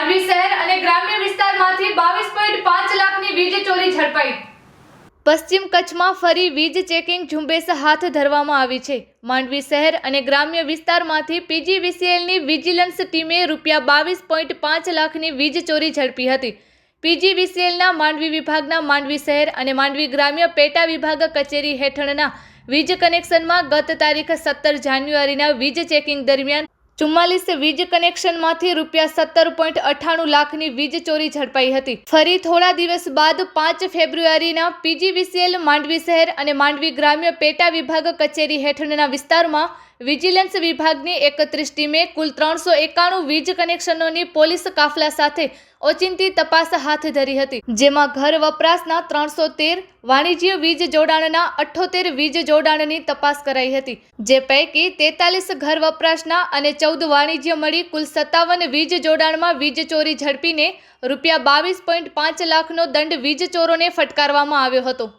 માંડવી શહેર અને ગ્રામ્ય વિસ્તારમાંથી બાવીસ પોઈન્ટ પાંચ લાખની વીજ ચોરી ઝડપાઈ. પશ્ચિમ કચ્છમાં ફરી વીજ ચેકિંગ ઝુંબેશ હાથ ધરવામાં આવી છે. માંડવી શહેર અને ગ્રામ્ય વિસ્તારમાંથી પીજીવીસીએલની વિજિલન્સ ટીમે રૂપિયા બાવીસ પોઈન્ટ પાંચ લાખની વીજ ચોરી ઝડપી હતી. પીજીવીસીએલના માંડવી વિભાગના માંડવી શહેર અને માંડવી ગ્રામ્ય પેટા વિભાગ કચેરી હેઠળના વીજ કનેક્શનમાં ગત તારીખ સત્તર જાન્યુઆરીના વીજ ચેકિંગ દરમિયાન ચુમ્માલીસ વીજ કનેક્શનમાંથી રૂપિયા સત્તર પોઈન્ટ અઠ્ઠાણું લાખની વીજ ચોરી ઝડપાઈ હતી. ફરી થોડા દિવસ બાદ પાંચ ફેબ્રુઆરીના પીજીવીસીએલ માંડવી શહેર અને માંડવી ગ્રામ્ય પેટા વિભાગ કચેરી હેઠળના વિસ્તારમાં વિજિલન્સ વિભાગની એકત્રીસ ટીમે કુલ ત્રણસો એકાણું વીજ કનેક્શનોની પોલીસ કાફલા સાથે ઓચિંતી તપાસ હાથ ધરી હતી, જેમાં ઘર વપરાશના ત્રણસો તેર, વાણિજ્ય વીજ જોડાણના અઠ્ઠોતેર વીજ જોડાણની તપાસ કરાઈ હતી, જે પૈકી તેતાલીસ ઘર વપરાશના અને ચૌદ વાણિજ્ય મળી કુલ સત્તાવન વીજ જોડાણમાં વીજ ચોરી ઝડપીને રૂપિયા બાવીસ પોઈન્ટ પાંચ લાખનો દંડ વીજ ચોરોને ફટકારવામાં આવ્યો હતો.